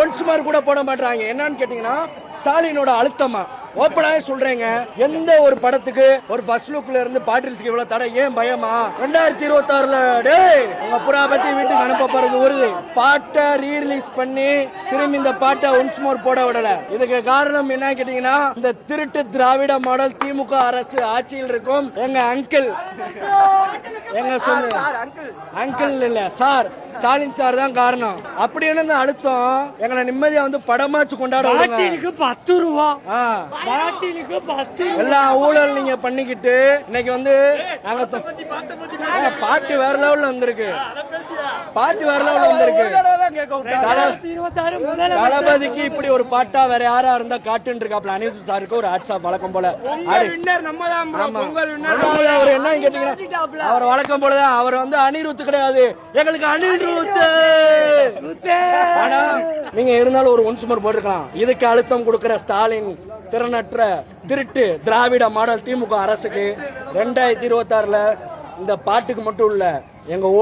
Once mark கூட போட மாட்டாங்க என்னன்னு கேட்டீங்கன்னா ஸ்டாலினோட அழுத்தமா? ஓப்பனாவே சொல்றேங்க. எந்த ஒரு படத்துக்கு ஒரு ஃபர்ஸ்ட் லுக்ல இருந்து பாட்டில்ஸ்க்கு இவ்வளவு தடை? ஏன் பயமா? ரெண்டாயிரத்தி இருபத்தி ஆறுல டேய் உங்க புறா பத்தி வீட்டுக்கு அனுப்ப போறது வருது பாட்டை ரீரிலீஸ் பண்ணி திரும்பி இந்த பாட்டை ஒன்ஸ் மோர் போட விடல. இதுக்கு காரணம் என்ன கேட்டீங்கன்னா இந்த திருட்டு திராவிட மாடல் திமுக அரசு ஆட்சியில் இருக்கும் எங்க அங்கிள் எங்க சொன்ன அங்கிள் இல்ல சார். ஸ்டாலின் சார் தான் காரணம். அப்படி என்ன அழுத்தம்? எங்களை நிம்மதியா வந்து படமாச்சு கொண்டாட. பாட்டிலுக்கு பத்து ரூபா. பாட்டிலுக்கு பத்து எல்லா ஊழல் நீங்க பண்ணிக்கிட்டு இன்னைக்கு வந்து நாங்க பாட்டு வேற லெவல்ல வந்திருக்கு. பாட்டு வேற லெவல்ல வந்திருக்கு. தளபதிக்கு இப்படி ஒரு பாட்டா வேற யாரா இருந்தா காட்டுன்னு இருக்காப்ல அனிருத் சாருக்கு ஒரு ஹாட்ஸ் ஆஃப் வழக்கம் போல. அவர் என்ன கேட்டீங்கன்னா அவர் வழக்கம் போலதான் அவர் வந்து அனிருத் கிடையாது. எங்களுக்கு அனிருத் ஆனா நீங்க இருந்தாலும் ஒரு ஒன்ஸ் மோர் போட்டிருக்கலாம் இதுக்கு அழுத்தம் கொடுக்கிற ஸ்டாலின் திறனற்ற திருட்டு திராவிட மாடல் திமுக அரசுக்கு ரெண்டாயிரத்தி இருபத்தாறுல இந்த பாட்டுக்கு மட்டும் இல்ல எங்க ஓட்டு